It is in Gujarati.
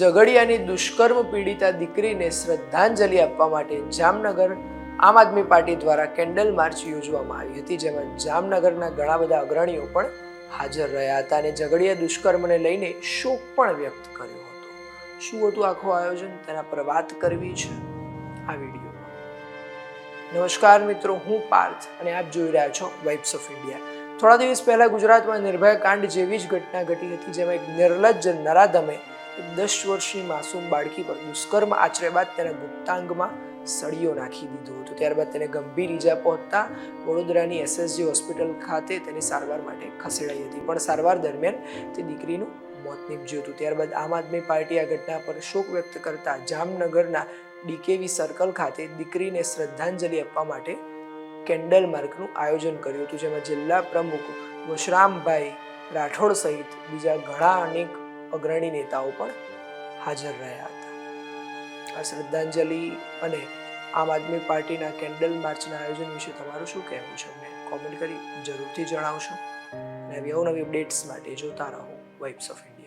ઝઘડિયાની દુષ્કર્મ પીડિતા દીકરીને શ્રદ્ધાંજલિ આપવા માટે જામનગર આમ આદમી પાર્ટી દ્વારા કેન્ડલ માર્ચ યોજવામાં આવી હતી, જેમાં જામનગરના ઘણા બધા અગ્રણીઓ પણ હાજર રહ્યા હતા અને ઝઘડિયા દુષ્કર્મને લઈને શોક પણ વ્યક્ત કર્યો હતો. શું હતું આખું આયોજન? તેના પર વાત કરવી છે આ વિડીયોમાં. નમસ્કાર મિત્રો, હું પાર્થ અને આપ જોઈ રહ્યા છો વાઇબ્સ ઓફ ઇન્ડિયા થોડા દિવસ પહેલા ગુજરાતમાં નિર્ભયા કાંડ જેવી જ ઘટના ઘટી હતી, જેમાં એક નિર્લજ્જ નરાધમે દસ વર્ષની માસૂમ બાળકી પર દુષ્કર્મ આચર્યા બાદ તેના ગુપ્તાંગમાં સળીઓ નાખી દીધો હતો. ત્યારબાદ તેને ગંભીર ઈજા પહોંચતા વડોદરાની એસએસજી હોસ્પિટલ ખાતે તેની સારવાર માટે ખસેડાઈ હતી. પણ સારવાર દરમિયાન તે દીકરીનું મોત નીપજ્યું હતું. ત્યારબાદ આમ આદમી પાર્ટી આ ઘટના પર શોક વ્યક્ત કરતા જામનગરના ડીકેવી સર્કલ ખાતે દીકરીને શ્રદ્ધાંજલિ આપવા માટે કેન્ડલ માર્કનું આયોજન કર્યું હતું. જેમાં જિલ્લા પ્રમુખ વશરામભાઈ રાઠોડ સહિત બીજા ઘણા અનેક અગ્રણી નેતાઓ પણ હાજર રહ્યા હતા. આ શ્રદ્ધાંજલિ અને આમ આદમી પાર્ટીના કેન્ડલ માર્ચના આયોજન વિશે તમારું શું કહેવું છે? અમને કોમેન્ટ કરી જરૂરથી જણાવશો. અને આવી અવનવી અપડેટ્સ માટે જોતા રહો વાઇબ્સ ઓફ ઇન્ડિયા